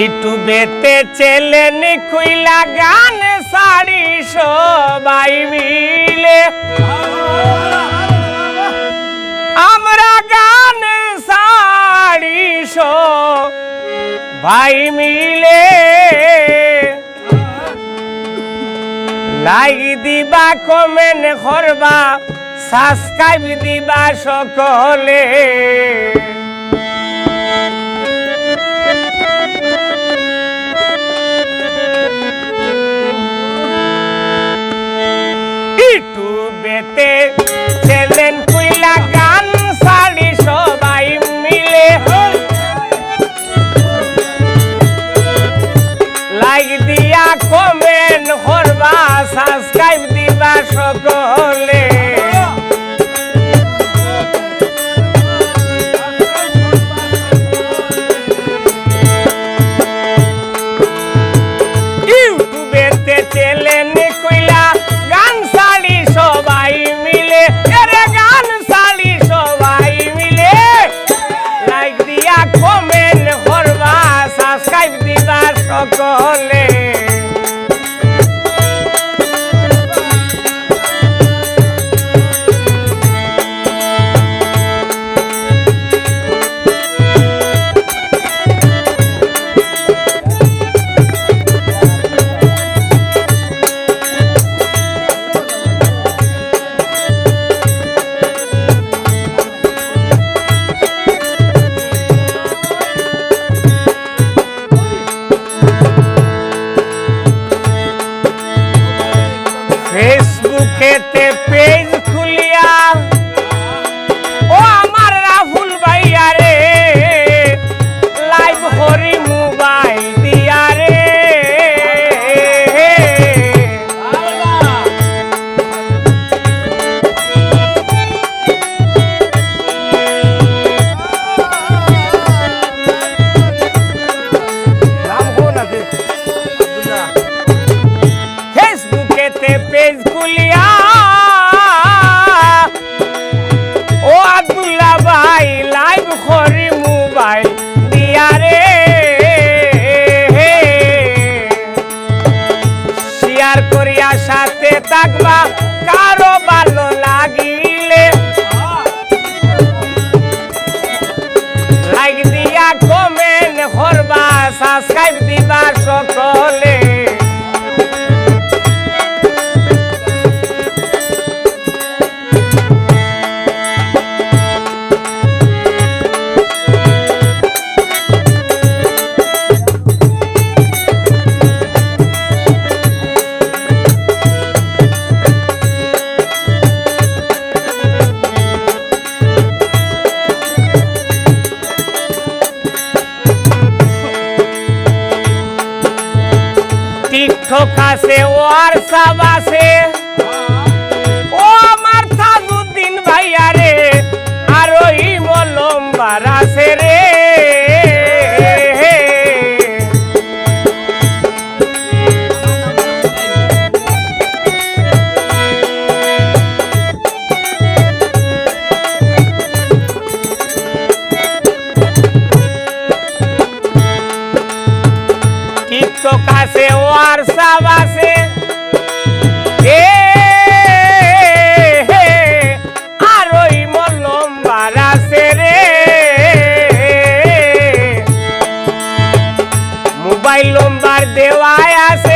ইউটিউবেতে চেলেন খুইলা গান, সারি সবাই মিলে। আমরা গান, সারি ভাই মিলে। লাগি দিবা কমেন করবা সাবস্ক্রাইব দিবা সকলে। நேத்தே God. te pe রাখবা seu arsama চোখাসে ওয়ার সাবাসে এ আর ওই রে। মোবাইল লম্বার দেওয়ায় আছে।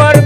করবেন